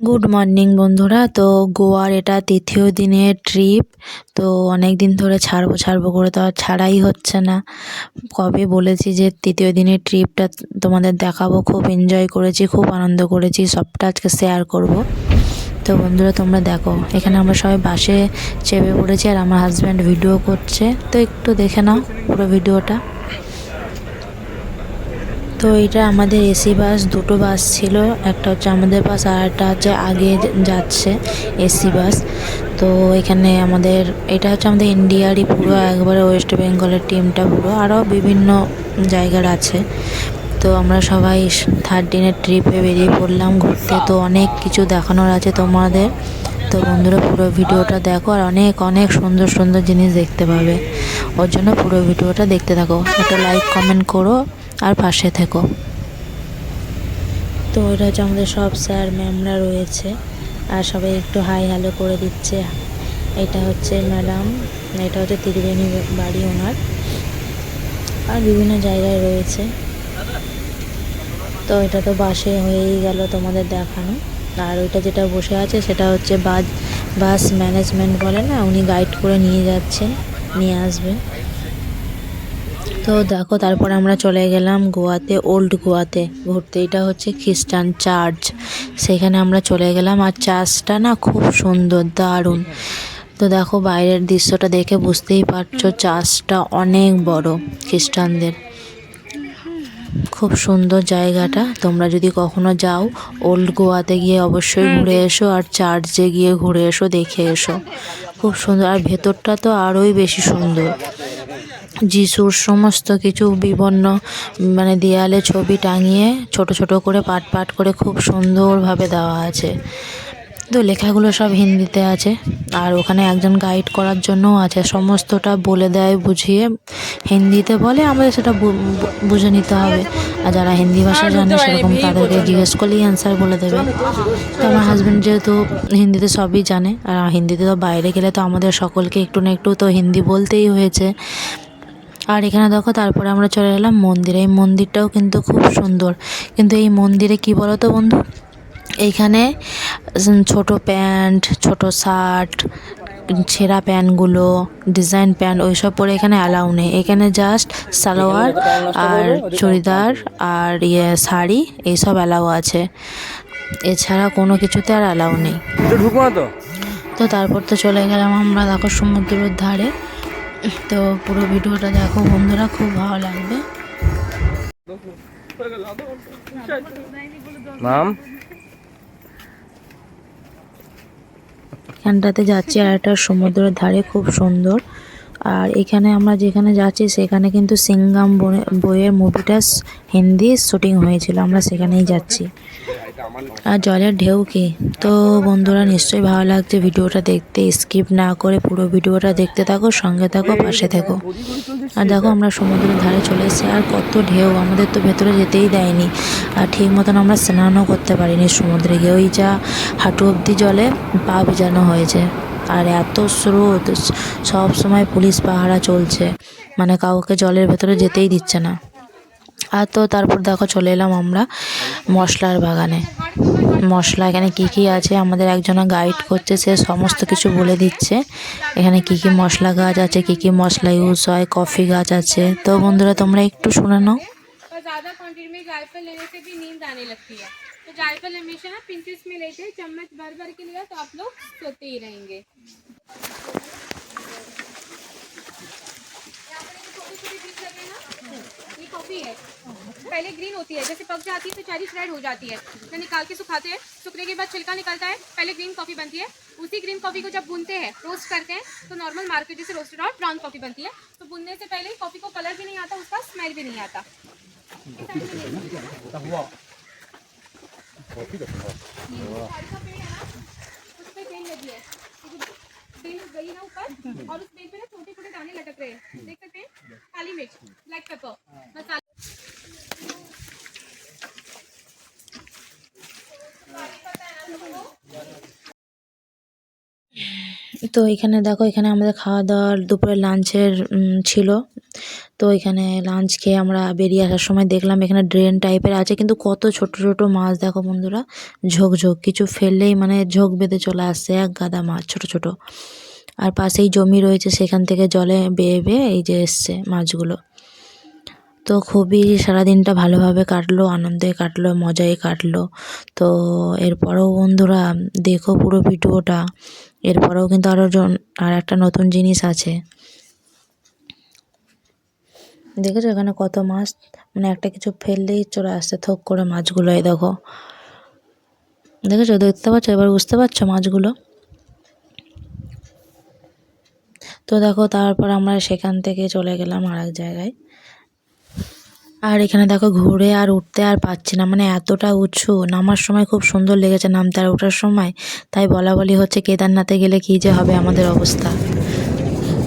Good morning বন্ধুরা। তো গোয়ার এটা তৃতীয় দিনের ট্রিপ তো অনেক দিন ধরে ছাড়বো ছাড়বো করে তো আর ছাড়াই হচ্ছে না। কবে বলেছি যে তৃতীয় দিনের ট্রিপটা তোমাদের দেখাবো। খুব এনজয় করেছি, খুব আনন্দ করেছি। সবটা আজকে শেয়ার করব। তো বন্ধুরা, তোমরা দেখো, এখানে আমরা সবাই বাসে চেপে পড়েছি আর আমার হাজব্যান্ড ভিডিও করছে। তো একটু দেখে নাও পুরো ভিডিওটা তো এটা আমাদের এসি বাস, দুটো বাস ছিল। একটা হচ্ছে আমাদের বাস আর একটা হচ্ছে আগে যাচ্ছে এসি বাস। তো এখানে আমাদের, এটা হচ্ছে আমাদের ইন্ডিয়ারই পুরো, একবারে ওয়েস্ট বেঙ্গলের টিমটা পুরো। আরও বিভিন্ন জায়গার আছে। তো আমরা সবাই থার্ড দিনের ট্রিপে বেরিয়ে পড়লাম ঘুরতে। তো অনেক কিছু দেখানোর আছে তোমাদের। তো বন্ধুরা, পুরো ভিডিওটা দেখো আর অনেক অনেক সুন্দর সুন্দর জিনিস দেখতে পাবে। ওর জন্য পুরো ভিডিওটা দেখতে থাকো। একটা লাইক কমেন্ট করো। আর পাশে থেকো। তো এটা হচ্ছে আমাদের সব স্যার, ম্যামরা রয়েছে। আর সবাই একটু হাই হ্যালো করে দিচ্ছে। এটা হচ্ছে ম্যাডাম, এটা হচ্ছে ত্রিবেণী বাড়ি ওনার। আর বিভিন্ন জায়গায় রয়েছে। তো এটা তো বাসে হয়েই গেল তোমাদের দেখানো। আর ওইটা যেটা বসে আছে সেটা হচ্ছে বাস বাস ম্যানেজমেন্ট বলে না, উনি গাইড করে নিয়ে যাচ্ছেন, নিয়ে আসবেন। তো দেখো তারপরে আমরা চলে গেলাম গোয়াতে ওল্ড গোয়াতে। ঘুরতে। এটা হচ্ছে খ্রিস্টান চার্চ। সেখানে আমরা চলে গেলাম আর চার্চটা না খুব সুন্দর দারুণ। তো দেখো বাইরের দৃশ্যটা দেখে বুঝতেই পারছ চার্চটা অনেক বড় খ্রিস্টানদের। খুব সুন্দর জায়গাটা। তোমরা যদি কখনো যাও ওল্ড গোয়াতে গিয়ে অবশ্যই ঘুরে এসো আর চার্চে গিয়ে ঘুরে এসো দেখে এসো। খুব সুন্দর। আর ভেতরটা তো আরোই বেশি সুন্দর। যিশুর সমস্ত কিছু বিভিন্ন মানে দেয়ালে ছবি টাঙিয়ে ছোট ছোট করে পাট পাট করে খুব সুন্দরভাবে দেওয়া আছে। তো লেখাগুলো সব হিন্দিতে আছে। আর ওখানে একজন গাইড করার জন্যও আছে। সমস্তটা বলে দেয় বুঝিয়ে হিন্দিতে বলে আমাদের সেটা বুঝে নিতে হবে। আর যারা হিন্দি ভাষা জানে সেরকম তাদেরকে জিজ্ঞেস করলেই অ্যান্সার বলে দেবে। তো আমার হাজব্যান্ড যেহেতু হিন্দিতে সবই জানে আর হিন্দিতে তো বাইরে গেলে তো আমাদের সকলকে একটু না একটু তো হিন্দি বলতেই হয়েছে। আর এখানে দেখো তারপরে আমরা চলে এলাম মন্দিরে। এই মন্দিরটাও কিন্তু খুব সুন্দর। কিন্তু এই মন্দিরে কি বলো তো বন্ধু? এইখানে ছোট প্যান্ট ছোট শার্ট ছেঁড়া প্যান্টগুলো ডিজাইন প্যান্ট ওইসব পরে এখানে অ্যালাউ নেই। এখানে জাস্ট সালোয়ার আর চুড়িদার আর ইয়ে শাড়ি এইসব অ্যালাউ আছে। এছাড়া কোনো কিছুতে আর অ্যালাউ নেই। তো তারপর তো চলে গেলাম আমরা দেখো সমুদ্রের ধারে। তো পুরো ভিডিওটা দেখো বন্ধুরা খুব ভালো লাগবে। এখানটাতে যাচ্ছি আর একটা সমুদ্রের ধারে খুব সুন্দর। আর এখানে আমরা যেখানে যাচ্ছি সেখানে কিন্তু সিঙ্গাম বইয়ের মুভিটা হিন্দি শুটিং হয়েছিল আমরা সেখানেই যাচ্ছি। আর জলের ঢেউ কি? তো বন্ধুরা, নিশ্চয়ই ভালো লাগছে ভিডিওটা দেখতে। স্কিপ না করে পুরো ভিডিওটা দেখতে থাকো, সঙ্গে থাকো, পাশে থাকো। আর দেখো, আমরা সমুদ্রের ধারে চলে এসেছি। আর কত ঢেউ, আমাদের তো ভেতরে যেতেই দেয়নি। আর ঠিক মতন আমরা স্নানও করতে পারিনি সমুদ্রে গিয়ে ওই যা হাঁটু অবধি জলে পা ভেজানো হয়েছে। আর এত স্রোত, সব সময় পুলিশ পাহারা চলছে। মানে কাউকে জলের ভেতরে যেতেই দিচ্ছে না। আর তো তারপর দেখো, চলে এলাম আমরা মশলার বাগানে। মশলা এখানে কি কি আছে আমাদের একজনা গাইড করছে সে সমস্ত কিছু বলে দিচ্ছে এখানে কি কি মশলা গাছ আছে কি কি মশলা ইউজ হয় কফি গাছ আছে তো বন্ধুরা তোমরা একটু শুনে নাও ज़्यादा क्वांटिटी में जायफल लेने से भी नींद आने लगती है तो जायफल हमेशा ना पिंचेस में लेते हैं चम्मच भर भर के लिया तो आप लोग सोते ही रहेंगे यहाँ पर ये छोटे छोटे बीज लगे ना ये कॉफ़ी है। पहले ग्रीन होती है जैसे पक जाती है तो चेरी रेड हो जाती है। फिर निकाल के सुखाते हैं सूखने के बाद छिलका निकलता है पहले ग्रीन कॉफ़ी बनती है। उसी ग्रीन कॉफ़ी को जब बुनते हैं रोस्ट करते हैं तो नॉर्मल मार्केट जैसे रोस्टेड और ब्राउन कॉफ़ी बनती है। तो बुनने से पहले कॉफ़ी को कलर भी नहीं आता उसका स्मेल भी नहीं आता। उसपे बेल लगी है। ये जो बेल गई ना ऊपर, और उस बेल पे ना छोटे छोटे दाने लटक रहे हैं। देख सकते हैं? काली मिर्च ब्लैक पेपर मसाला। তো এখানে দেখো, এখানে আমাদের খাওয়া দাওয়ার দুপুরে লাঞ্চের ছিল। তো এখানে লাঞ্চ খেয়ে আমরা বেরিয়ে আসার সময় দেখলাম এখানে ড্রেন টাইপের আছে, কিন্তু কত ছোট ছোট মাছ দেখো বন্ধুরা। ঝোক ঝোক, কিছু ফেললেই মানে ঝোঁক বেঁধে চলে আসছে, এক গাদা মাছ, ছোট ছোট। আর পাশেই জমি রয়েছে, সেখান থেকে জলে বেয়ে বেয়ে এই যে এসছে মাছগুলো। তো খুবই সারাদিনটা ভালোভাবে কাটলো, আনন্দে কাটলো মজায় কাটলো। তো এরপরেও বন্ধুরা, দেখো পুরো ভিডিওটা। এরপরেও কিন্তু আরও জন, আর একটা নতুন জিনিস আছে। দেখেছ এখানে কত মাছ? মানে একটা কিছু ফেললেই চলে আসছে, থোক করে মাছগুলো, এই দেখো। দেখেছ? দেখতে পাচ্ছ? এবার বুঝতে পারছ মাছগুলো? তো দেখো, তারপর আমরা সেখান থেকে চলে গেলাম আর এক জায়গায়। আর এখানে দেখো ঘুরে আর উঠতে আর পাচ্ছি না মানে এতটা উঁচু। নামার সময় খুব সুন্দর লেগেছে নামতে আর ওঠার সময়। তাই বলা বলি হচ্ছে কেদারনাথে গেলে কী যে হবে আমাদের অবস্থা।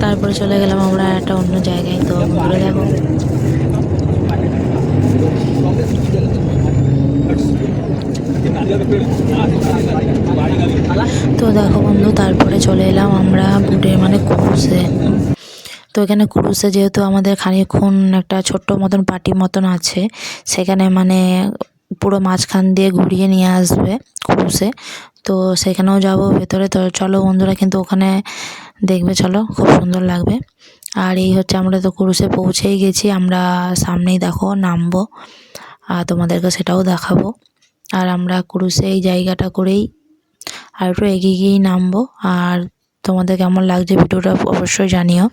তারপরে চলে গেলাম আমরা একটা অন্য জায়গায়। তো ঘুরে দেখো। তো দেখো বন্ধু, তারপরে চলে এলাম আমরা বুটে মানে ক্রুজে তো এখানে ক্রুজে যেহেতু আমাদের খানিকক্ষণ একটা ছোট্ট মতন পার্টি মতন আছে, সেখানে মানে পুরো মাঝখান দিয়ে ঘুরিয়ে নিয়ে আসবে ক্রুজে তো সেখানেও যাব ভেতরে। তো চলো বন্ধুরা, কিন্তু ওখানে দেখবে, চলো, খুব সুন্দর লাগবে। আর এই হচ্ছে, আমরা তো ক্রুজে পৌঁছেই গেছি। আমরা সামনেই দেখো, নামবো। আর তোমাদেরকে সেটাও দেখাবো। আর আমরা ক্রুজে এই জায়গাটা করেই আর একটু এগিয়ে গিয়েই নামবো। আর তোমাদের কেমন লাগছে ভিডিওটা অবশ্যই জানিও।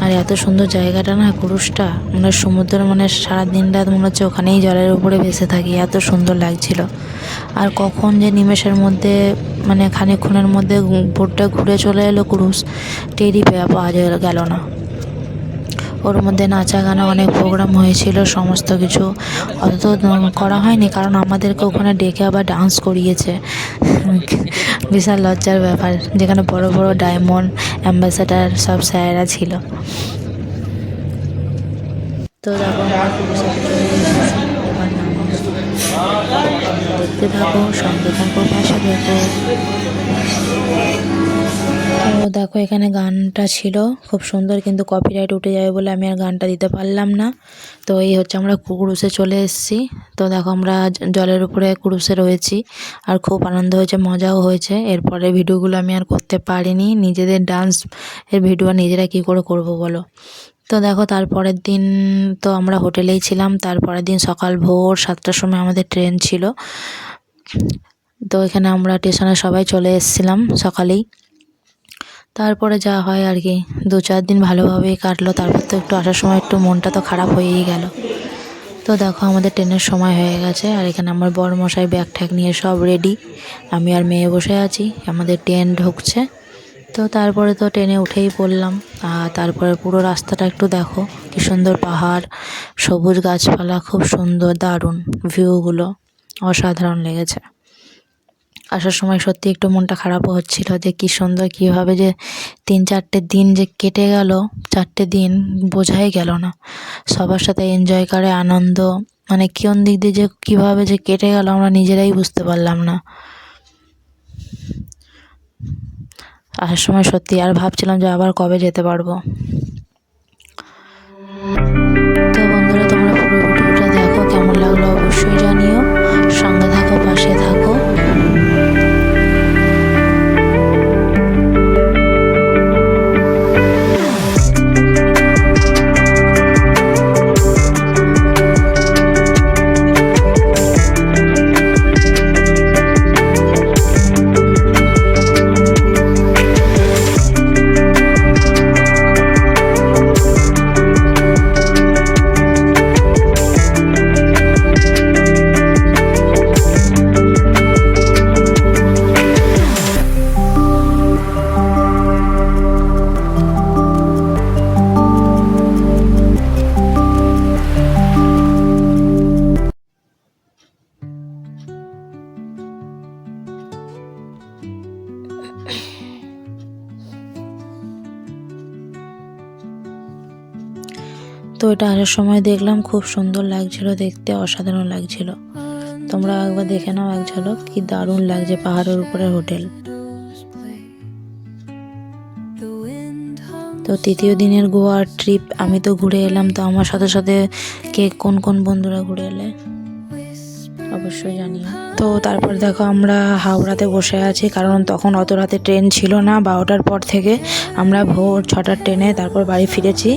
আর এত সুন্দর জায়গাটা না, ক্রুশটা। মানে সমুদ্র মানে সারা দিন রাত মনে হচ্ছে ওখানেই জলের উপরে ভেসে থাকি। এত সুন্দর লাগছিল। আর কখন যে নিমেষের মধ্যে মানে খানিক্ষণের মধ্যে বোটটা ঘুরে চলে এলো ক্রুশ, টেরই পাওয়া গেল না। ওর মধ্যে নাচা গানা অনেক প্রোগ্রাম হয়েছিল, সমস্ত কিছু। অত করা হয়নি, কারণ আমাদেরকে ওখানে ডেকে আবার ডান্স করিয়েছে। বিশাল লজ্জার ব্যাপার, যেখানে বড় বড় ডায়মন্ড অ্যাম্বাসাডার সব স্যারেরা ছিল। তো দেখো আমরা পুলিশে চলে এসেছি এবার নামবো দেখতে থাকো, সঙ্গে থাকো, পাশে দেখো তো দেখো, এখানে গানটা ছিল। খুব সুন্দর কিন্তু কপিরাইট উঠে যাবে বলে আমি আর গানটা দিতে পারলাম না। তো এই হচ্ছে আমরা ক্রুসে চলে এসেছি। তো দেখো, আমরা জলের উপরে ক্রুসে রয়েছি আর খুব আনন্দ হয়েছে, মজাও হয়েছে। এরপরে ভিডিওগুলো আমি আর করতে পারিনি। নিজেদের ডান্স এর ভিডিও নিজেরা কী করে করব বলো? তো দেখো, তারপরের দিন তো আমরা হোটেলেই ছিলাম। তারপরের দিন সকাল ভোর সাতটার সময় আমাদের ট্রেন ছিল। তো এখানে আমরা স্টেশনে সবাই চলে এসেছিলাম সকালেই। তারপরে যা হয় আর কি, দু চার দিন ভালোভাবেই কাটলো। তারপর তো একটু আসার সময় একটু মনটা তো খারাপ হয়েই গেল। তো দেখো, আমাদের ট্রেনের সময় হয়ে গেছে। আর এখানে আমার বড় মশাই ব্যাগ ঠ্যাগ নিয়ে সব রেডি আমি আর মেয়ে বসে আছি, আমাদের ট্রেন ঢুকছে। তো তারপরে তো ট্রেনে উঠেই পড়লাম। আর তারপরে পুরো রাস্তাটা একটু দেখো, কী সুন্দর পাহাড়, সবুজ গাছপালা, খুব সুন্দর, দারুণ ভিউগুলো অসাধারণ লেগেছে। আসার সময় সত্যি একটু মনটা খারাপও হচ্ছিল যে কী সুন্দর, কীভাবে যে তিন চারটে দিন যে কেটে গেল, চারটে দিন বোঝাই গেল না। সবার সাথে এনজয় করে, আনন্দ মানে কোন দিক দিয়ে যে কীভাবে যে কেটে গেল আমরা নিজেরাই বুঝতে পারলাম না। আসার সময় সত্যি আর ভাবছিলাম যে আবার কবে যেতে পারব। তো বন্ধুরা, তোমরা পুরো ভিডিওটা দেখো, কেমন লাগল অবশ্যই জানিও। তো এটা আসার সময় দেখলাম খুব সুন্দর লাগছিল, দেখতে অসাধারণ লাগছিল। তোমরা একবার দেখে নাও এক ঝলক, কি দারুণ লাগছে পাহাড়ের উপরে হোটেল। তো তৃতীয় দিনের গোয়ার ট্রিপ, আমি তো ঘুরে এলাম, তো আমার সাথে সাথে কে, কোন কোন বন্ধুরা ঘুরে এলে? অবশ্যই জানিও। তো তারপর দেখো আমরা হাওড়াতে বসে আছি, কারণ তখন অত রাতে ট্রেন ছিল না, বারোটার পর থেকে আমরা ভোর ছটার ট্রেনে তারপর বাড়ি ফিরেছি।